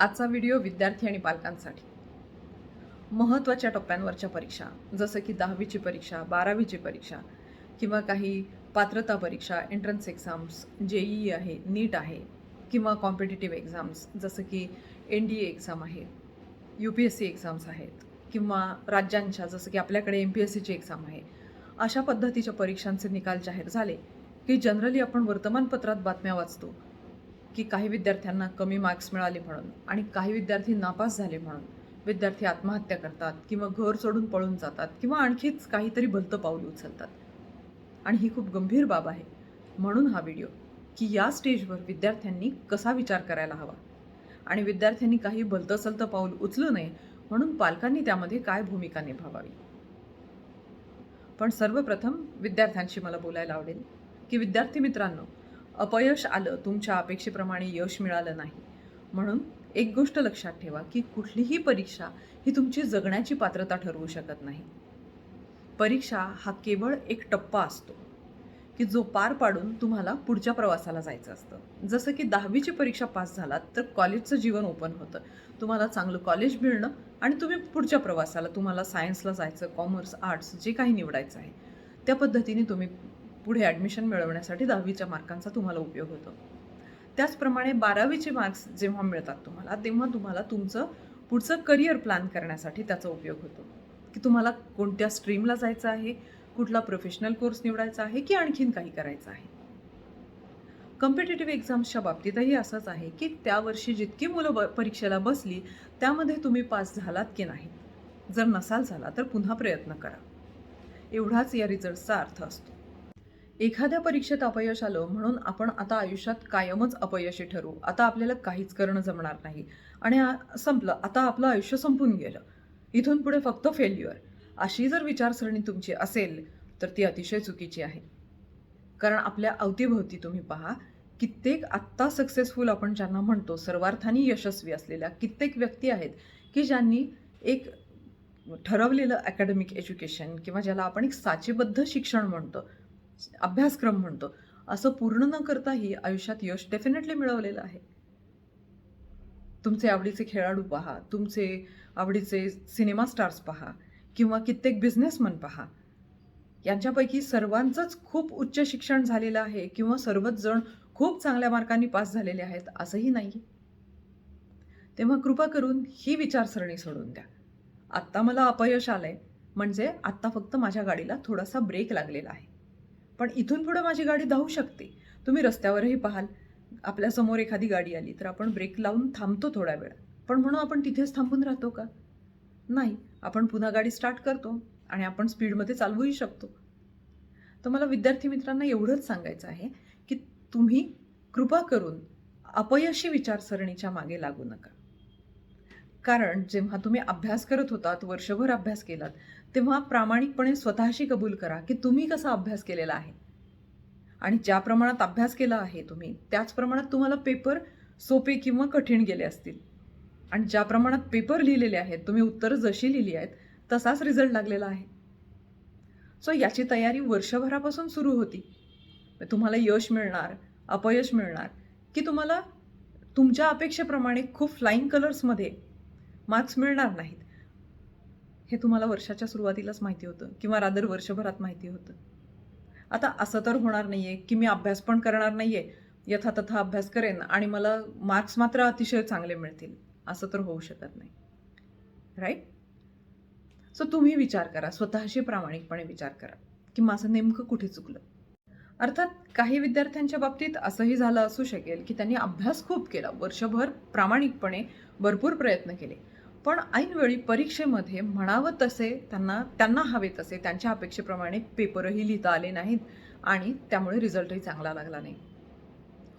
आजचा व्हिडिओ विद्यार्थी आणि पालकांसाठी. महत्त्वाच्या टप्प्यांवरच्या परीक्षा जसं की दहावीची परीक्षा बारावीची परीक्षा किंवा काही पात्रता परीक्षा एंट्रन्स एक्झाम्स ई आहे नीट आहे किंवा कॉम्पिटिटिव्ह एक्झाम्स जसं की एन डी ए एक्झाम आहे U P S C exams आहेत किंवा राज्यांच्या जसं की आपल्याकडे एम पी एस सीची एक्झाम आहे अशा पद्धतीच्या परीक्षांचे निकाल जाहीर झाले की जनरली आपण वर्तमानपत्रात बातम्या वाचतो. की काही विद्यार्थ्यांना कमी मार्क्स मिळाले म्हणून आणि काही विद्यार्थी नापास झाले म्हणून. विद्यार्थी आत्महत्या करतात किंवा घर सोडून पळून जातात किंवा आणखीच काहीतरी भलतं पाऊल उचलतात. आणि ही खूप गंभीर बाब आहे. म्हणून हा व्हिडिओ की या स्टेजवर विद्यार्थ्यांनी कसा विचार करायला हवा? आणि विद्यार्थ्यांनी काही भलतं सलतं पाऊल उचलू नये म्हणून पालकांनी त्यामध्ये काय भूमिका निभावावी? पण सर्वप्रथम विद्यार्थ्यांशी मला बोलायला आवडेल की विद्यार्थी मित्रांनो अपयश आलं तुमच्या अपेक्षेप्रमाणे यश मिळालं नाही. म्हणून एक गोष्ट लक्षात ठेवा की कुठलीही परीक्षा ही तुमची जगण्याची पात्रता ठरवू शकत नाही. परीक्षा हा केवळ एक टप्पा असतो की जो पार पाडून तुम्हाला पुढच्या प्रवासाला जायचं असतं. जसं की दहावीची परीक्षा पास झालात तर कॉलेजचं जीवन ओपन होतं. तुम्हाला चांगलं कॉलेज मिळणं आणि तुम्ही पुढच्या प्रवासाला तुम्हाला सायन्सला जायचं कॉमर्स आर्ट्स जे काही निवडायचं आहे त्या पद्धतीने तुम्ही पुढे ॲडमिशन मिळवण्यासाठी दहावीच्या मार्कांचा तुम्हाला उपयोग होतो. त्याचप्रमाणे बारावीचे मार्क्स जेव्हा मिळतात तुम्हाला तेव्हा तुम्हाला तुमचं पुढचं करिअर प्लॅन करण्यासाठी त्याचा उपयोग होतो. की तुम्हाला कोणत्या स्ट्रीमला जायचं आहे कुठला प्रोफेशनल कोर्स निवडायचा आहे की आणखीन काही करायचं आहे. कॉम्पिटेटिव्ह एक्झाम्सच्या बाबतीतही असंच आहे की त्या वर्षी जितकी मुलं ब परीक्षेला बसली त्यामध्ये तुम्ही पास झालात की नाही जर नसाल झाला तर पुन्हा प्रयत्न करा. एवढाच या रिझल्टचा अर्थ असतो. एखाद्या परीक्षेत अपयश आलं म्हणून आपण आता आयुष्यात कायमच अपयशी ठरू आता आपल्याला काहीच करणं जमणार नाही. आणि संपलं. आता आपलं आयुष्य संपून गेलं. इथून पुढे फक्त फेल्युअर अशी जर विचारसरणी तुमची असेल तर ती अतिशय चुकीची आहे. कारण आपल्या अवतीभोवती तुम्ही पहा कित्येक आत्ता सक्सेसफुल आपण ज्यांना म्हणतो सर्वार्थाने यशस्वी असलेल्या कित्येक व्यक्ती आहेत की ज्यांनी एक ठरवलेलं अकॅडमिक एज्युकेशन किंवा ज्याला आपण एक साचेबद्ध शिक्षण म्हणतो अभ्यासक्रम म्हणतो. असं पूर्ण न करताही आयुष्यात यश डेफिनेटली मिळवलेलं आहे. तुमचे आवडीचे खेळाडू पहा तुमचे आवडीचे सिनेमा स्टार्स पहा किंवा कित्येक बिझनेसमन पहा. यांच्यापैकी सर्वांचंच खूप उच्च शिक्षण झालेलं आहे किंवा सर्वच जण खूप चांगल्या मार्कांनी पास झालेले आहेत असंही नाही. तेव्हा कृपा करून ही विचारसरणी सोडून द्या. आत्ता मला अपयश आलंय म्हणजे आत्ता फक्त माझ्या गाडीला थोडासा ब्रेक लागलेला आहे. पण इथून पुढे माझी गाडी धावू शकते. तुम्ही रस्त्यावरही पाहाल. आपल्यासमोर एखादी गाडी आली तर आपण ब्रेक लावून थांबतो थोडा वेळ. पण म्हणून आपण तिथेच थांबून राहतो का? नाही. आपण पुन्हा गाडी स्टार्ट करतो आणि आपण स्पीडमध्ये चालवूही शकतो. तर मला विद्यार्थी मित्रांना एवढंच सांगायचं आहे की तुम्ही कृपा करून अपयशी विचारसरणीच्या मागे लागू नका. कारण जेव्हा तुम्ही अभ्यास करत होतात वर्षभर अभ्यास केलात तेव्हा प्रामाणिकपणे स्वतःशी कबूल करा की तुम्ही कसा अभ्यास केलेला आहे. आणि ज्या प्रमाणात अभ्यास केला आहे तुम्ही त्याच प्रमाणात तुम्हाला पेपर सोपे किंवा कठीण गेले असतील. आणि ज्या प्रमाणात पेपर लिहिलेले आहेत तुम्ही उत्तरं जशी लिहिली आहेत तसाच रिझल्ट लागलेला आहे. सो याची तयारी वर्षभरापासून सुरू होती. तुम्हाला यश मिळणार अपयश मिळणार की तुम्हाला तुमच्या अपेक्षेप्रमाणे खूप फ्लाईंग कलर्समध्ये मार्क्स मिळणार नाहीत. हे तुम्हाला वर्षाच्या सुरुवातीलाच माहिती होतं किंवा रादर वर्षभरात माहिती होतं. आता असं तर होणार नाही आहे की मी अभ्यास पण करणार नाही आहे यथातथा अभ्यास करेन आणि मला मार्क्स मात्र अतिशय चांगले मिळतील असं तर होऊ शकत नाही. राईट सो तुम्ही विचार करा स्वतःशी प्रामाणिकपणे विचार करा की माझं नेमकं कुठे चुकलं? अर्थात काही विद्यार्थ्यांच्या बाबतीत असंही झालं असू शकेल की त्यांनी अभ्यास खूप केला वर्षभर प्रामाणिकपणे भरपूर प्रयत्न केले. पण ऐनवेळी परीक्षेमध्ये म्हणावं तसे त्यांना त्यांना हवे तसे त्यांच्या अपेक्षेप्रमाणे पेपरही लिहिता आले नाहीत आणि त्यामुळे रिझल्टही चांगला लागला नाही.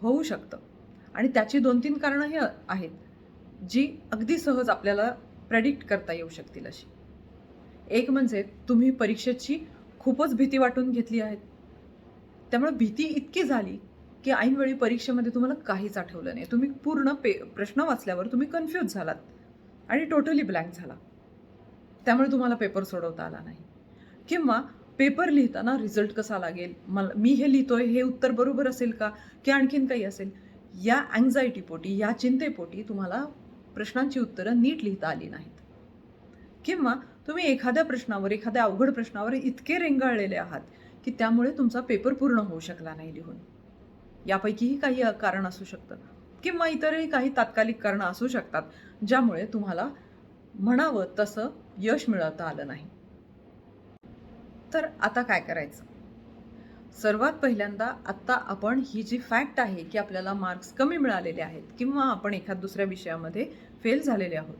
होऊ शकतं. आणि त्याची दोन तीन कारणं हे आहेत जी अगदी सहज आपल्याला प्रेडिक्ट करता येऊ शकतील अशी. एक म्हणजे तुम्ही परीक्षेची खूपच भीती वाटून घेतली आहे. त्यामुळे भीती इतकी झाली की ऐनवेळी परीक्षेमध्ये तुम्हाला काहीच आठवलं नाही. तुम्ही पूर्ण पे प्रश्न वाचल्यावर तुम्ही कन्फ्यूज झालात. आणि टोटली ब्लँक झाला. त्यामुळे तुम्हाला पेपर सोडवता आला नाही. किंवा पेपर लिहिताना रिझल्ट कसा लागेल? मला मी हे लिहितोय हे उत्तर बरोबर असेल का? की आणखीन काही असेल? या अँझायटीपोटी या चिंतेपोटी तुम्हाला प्रश्नांची उत्तरं नीट लिहिता आली नाहीत. किंवा तुम्ही एखाद्या प्रश्नावर एखाद्या अवघड प्रश्नावर इतके रेंगाळलेले आहात की त्यामुळे तुमचा पेपर पूर्ण होऊ शकला नाही लिहून. यापैकीही काही कारण असू शकतं. किंवा इतरही काही तात्कालिक कारणं असू शकतात. ज्यामुळे तुम्हाला म्हणावं तसं यश मिळवता आलं नाही. तर आता काय करायचं? सर्वात पहिल्यांदा आत्ता आपण ही जी फॅक्ट आहे की आपल्याला मार्क्स कमी मिळालेले आहेत किंवा आपण एखाद दुसऱ्या विषयामध्ये फेल झालेले आहोत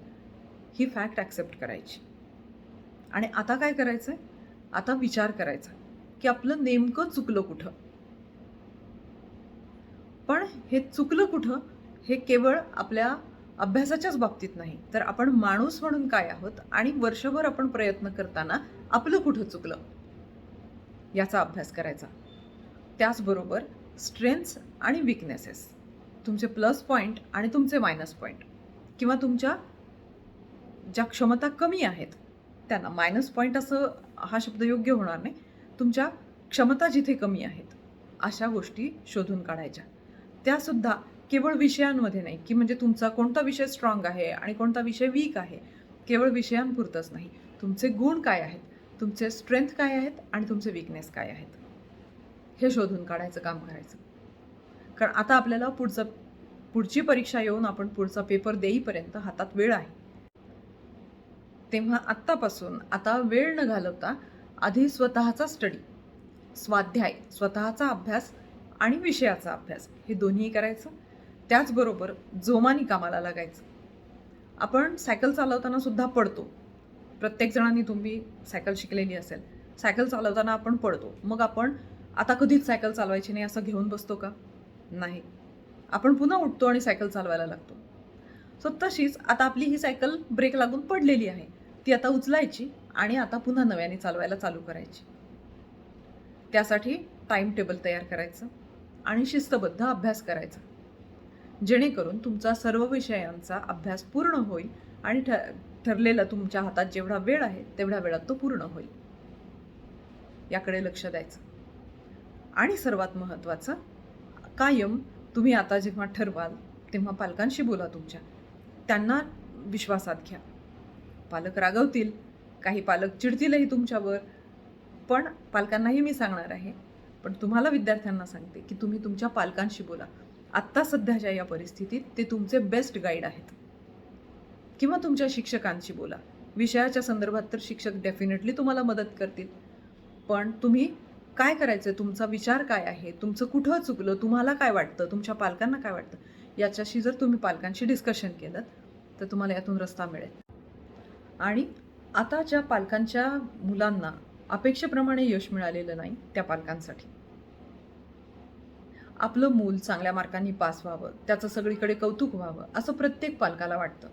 ही फॅक्ट ॲक्सेप्ट करायची. आणि आता काय करायचं आहे आता विचार करायचा की आपलं नेमकं चुकलं कुठं? पण हे चुकलं कुठं? हे केवळ आपल्या अभ्यासाच्याच बाबतीत नाही. तर आपण माणूस म्हणून काय आहोत आणि वर्षभर आपण प्रयत्न करताना आपलं कुठं चुकलं? याचा अभ्यास करायचा. त्याचबरोबर स्ट्रेंथ्स आणि विकनेसेस तुमचे प्लस पॉईंट आणि तुमचे मायनस पॉईंट किंवा तुमच्या ज्या क्षमता कमी आहेत त्यांना मायनस पॉईंट असं हा शब्द योग्य होणार नाही. तुमच्या क्षमता जिथे कमी आहेत अशा गोष्टी शोधून काढायच्या. त्यासुद्धा केवळ विषयांमध्ये नाही की म्हणजे तुमचा कोणता विषय स्ट्रॉंग आहे आणि कोणता विषय वीक आहे केवळ विषयांपुरतंच नाही. तुमचे गुण काय आहेत? तुमचे स्ट्रेंथ काय आहेत आणि तुमचे विकनेस काय आहेत? हे शोधून काढायचं काम करायचं. कारण आता आपल्याला पुढचं पुढची परीक्षा येऊन आपण पुढचा पेपर देईपर्यंत हातात वेळ आहे. तेव्हा आत्तापासून आता वेळ न घालवता आधी स्वतःचा स्टडी स्वाध्याय स्वतःचा अभ्यास आणि विषयाचा अभ्यास हे दोन्ही करायचं. त्याचबरोबर जोमानी कामाला लागायचं. आपण सायकल चालवताना सुद्धा पडतो. प्रत्येक जणांनी तुम्ही सायकल शिकलेली असेल सायकल चालवताना आपण पडतो. मग आपण आता कधीच सायकल चालवायची नाही असं घेऊन बसतो का? नाही. आपण पुन्हा उठतो आणि सायकल चालवायला लागतो. सो तशीच आता आपली ही सायकल ब्रेक लागून पडलेली आहे. ती आता उचलायची आणि आता पुन्हा नव्याने चालवायला चालू करायची. त्यासाठी टाईम टेबल तयार करायचं आणि शिस्तबद्ध अभ्यास करायचा. जेणेकरून तुमचा सर्व विषयांचा अभ्यास पूर्ण होईल आणि ठ ठरलेला तुमच्या हातात जेवढा वेळ आहे तेवढ्या वेळात तो पूर्ण होईल. याकडे लक्ष द्यायचं. आणि सर्वात महत्त्वाचं कायम तुम्ही आता जेव्हा ठरवाल तेव्हा पालकांशी बोला तुमच्या. त्यांना विश्वासात घ्या. पालक रागवतील काही पालक चिडतीलही तुमच्यावर. पण पालकांनाही मी सांगणार आहे पण तुम्हाला विद्यार्थ्यांना सांगते की तुम्ही तुमच्या पालकांशी बोला. आत्ता सध्याच्या या परिस्थितीत ते तुमचे बेस्ट गाईड आहेत. किंवा तुमच्या शिक्षकांशी बोला. विषयाच्या संदर्भात तर शिक्षक डेफिनेटली तुम्हाला मदत करतील. पण तुम्ही काय करायचं तुमचा विचार काय आहे? तुमचं कुठं चुकलं? तुम्हाला काय वाटतं? तुमच्या पालकांना काय वाटतं? याच्याशी जर तुम्ही पालकांशी डिस्कशन केलं तर तुम्हाला यातून रस्ता मिळेल. आणि आता ज्या पालकांच्या मुलांना अपेक्षेप्रमाणे यश मिळालेलं नाही त्या पालकांसाठी. आपलं मूल चांगल्या मार्कांनी पास व्हावं त्याचं सगळीकडे कौतुक व्हावं असं प्रत्येक पालकाला वाटतं.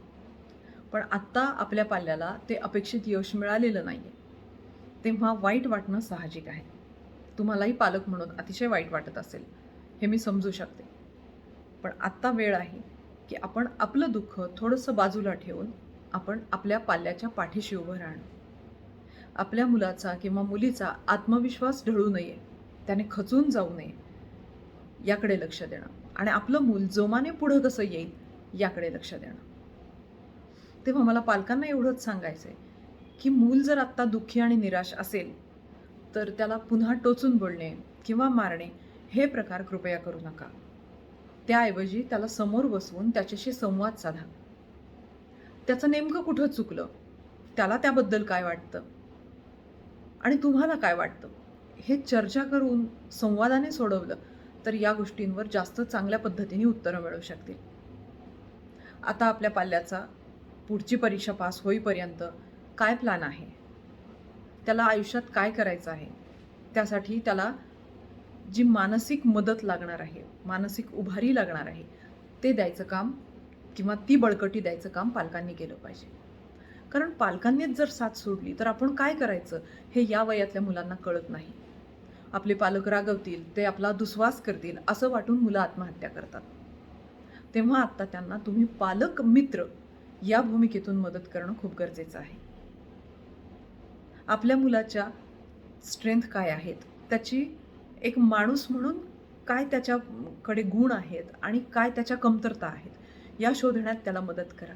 पण आत्ता आपल्या पाल्याला ते अपेक्षित यश मिळालेलं नाही आहे तेव्हा वाईट वाटणं साहजिक आहे. तुम्हालाही पालक म्हणून अतिशय वाईट वाटत असेल हे मी समजू शकते. पण आत्ता वेळ आहे की आपण आपलं दुःख थोडंसं बाजूला ठेवून आपण आपल्या पाल्याच्या पाठीशी उभं राहणं. आपल्या मुलाचा किंवा मुलीचा आत्मविश्वास ढळू नये त्याने खचून जाऊ नये याकडे लक्ष देणं. आणि आपलं मूल जोमाने पुढं कसं येईल याकडे लक्ष देणं. तेव्हा मला पालकांना एवढंच सांगायचं आहे की मूल जर आत्ता दुःखी आणि निराश असेल तर त्याला पुन्हा टोचून बोलणे किंवा मारणे हे प्रकार कृपया करू नका. त्याऐवजी त्याला समोर बसवून त्याच्याशी संवाद साधा. त्याचं नेमकं कुठं चुकलं? त्याला त्याबद्दल काय वाटतं? आणि तुम्हाला काय वाटतं? हे चर्चा करून संवादाने सोडवलं तर या गोष्टींवर जास्त चांगल्या पद्धतीने उत्तरं मिळू शकतील. आता आपल्या पाल्याचा पुढची परीक्षा पास होईपर्यंत काय प्लॅन आहे? त्याला आयुष्यात काय करायचं आहे? त्यासाठी त्याला जी मानसिक मदत लागणार आहे मानसिक उभारी लागणार आहे ते द्यायचं काम किंवा ती बळकटी द्यायचं काम पालकांनी केलं पाहिजे. कारण पालकांनीच जर साथ सोडली तर आपण काय करायचं हे या वयातल्या मुलांना कळत नाही. आपले पालक रागवतील ते आपला दुस्वास करतील असं वाटून मुलं आत्महत्या करतात. तेव्हा आत्ता त्यांना तुम्ही पालक मित्र या भूमिकेतून मदत करणं खूप गरजेचं आहे. आपल्या मुलाच्या स्ट्रेंथ काय आहेत? त्याची एक माणूस म्हणून काय त्याच्याकडे गुण आहेत आणि काय त्याच्या कमतरता आहेत या शोधण्यात त्याला मदत करा.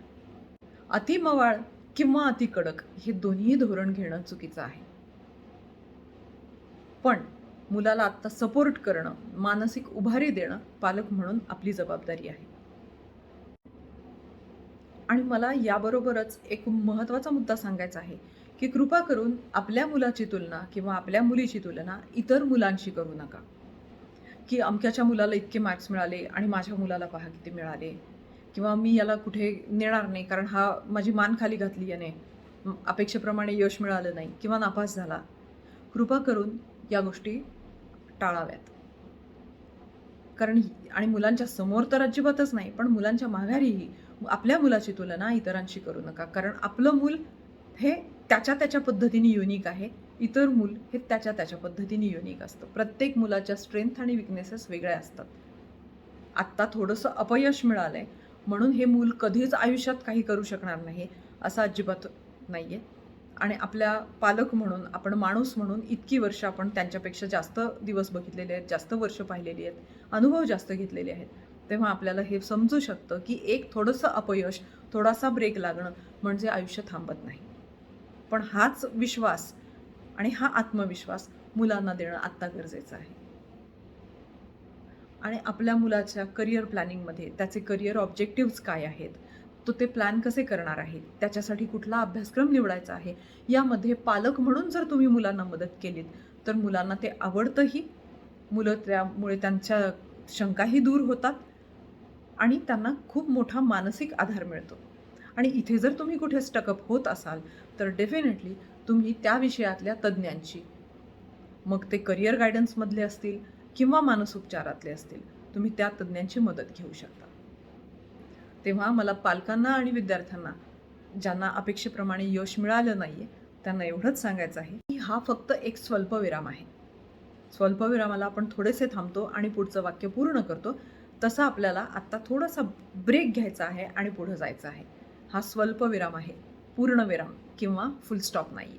अतिमवाळ किंवा अति कडक हे दोन्ही धोरण घेणं चुकीचं आहे. पण मुलाला आत्ता सपोर्ट करणं मानसिक उभारी देणं पालक म्हणून आपली जबाबदारी आहे. आणि मला याबरोबरच एक महत्त्वाचा मुद्दा सांगायचा आहे की कृपा करून आपल्या मुलाची तुलना किंवा आपल्या मुलीची तुलना इतर मुलांशी करू नका. की अमक्याच्या मुलाला इतके मार्क्स मिळाले आणि माझ्या मुलाला पहा किती मिळाले. किंवा मी याला कुठे नेणार नाही कारण हा माझी मान खाली घातली याने. अपेक्षेप्रमाणे यश मिळालं नाही किंवा नापास झाला. कृपा करून या गोष्टी टाळाव्यात. कारण आणि मुलांच्या समोर तर अजिबातच नाही पण मुलांच्या माघारीही आपल्या मुलाची तुलना इतरांशी करू नका. कारण आपलं मूल हे त्याच्या त्याच्या पद्धतीने युनिक आहे इतर मूल हे त्याच्या त्याच्या पद्धतीने युनिक असतं. प्रत्येक मुलाच्या स्ट्रेंथ आणि विकनेसेस वेगळ्या असतात. आत्ता थोडंसं अपयश मिळालं आहे म्हणून हे मूल कधीच आयुष्यात काही करू शकणार नाही असं अजिबात नाही आहे आणि आपल्या पालक म्हणून आपण माणूस म्हणून इतकी वर्ष आपण त्यांच्यापेक्षा जास्त दिवस बघितलेले आहेत जास्त वर्ष पाहिलेली आहेत अनुभव जास्त घेतलेले आहेत. तेव्हा आपल्याला हे समजू शकतं की एक थोडंसं अपयश थोडासा ब्रेक लागणं म्हणजे आयुष्य थांबत नाही. पण हाच विश्वास आणि हा आत्मविश्वास मुलांना देणं आत्ता गरजेचं आहे. आणि आपल्या मुलाच्या करिअर प्लॅनिंगमध्ये त्याचे करिअर ऑब्जेक्टिव्ज काय आहेत? तो ते प्लॅन कसे करणार आहे? त्याच्यासाठी कुठला अभ्यासक्रम निवडायचा आहे? यामध्ये पालक म्हणून जर तुम्ही मुलांना मदत केलीत तर मुलांना ते आवडतंही. मुलं त्यामुळे त्यांच्या शंकाही दूर होतात आणि त्यांना खूप मोठा मानसिक आधार मिळतो. आणि इथे जर तुम्ही कुठे स्टकअप होत असाल तर डेफिनेटली तुम्ही त्या विषयातल्या तज्ज्ञांची मग ते करिअर गायडन्समधले असतील किंवा मानसोपचारातले असतील तुम्ही त्या तज्ज्ञांची मदत घेऊ शकता. तेव्हा मला पालकांना आणि विद्यार्थ्यांना ज्यांना अपेक्षेप्रमाणे यश मिळालं नाहीये त्यांना एवढंच सांगायचं आहे की हा फक्त एक स्वल्पविराम आहे. स्वल्पविरामाला आपण थोडेसे थांबतो आणि पुढचं वाक्य पूर्ण करतो. तसं आपल्याला आत्ता थोडासा ब्रेक घ्यायचा आहे आणि पुढं जायचं आहे. हा स्वल्पविराम आहे पूर्ण विराम किंवा फुल स्टॉप नाही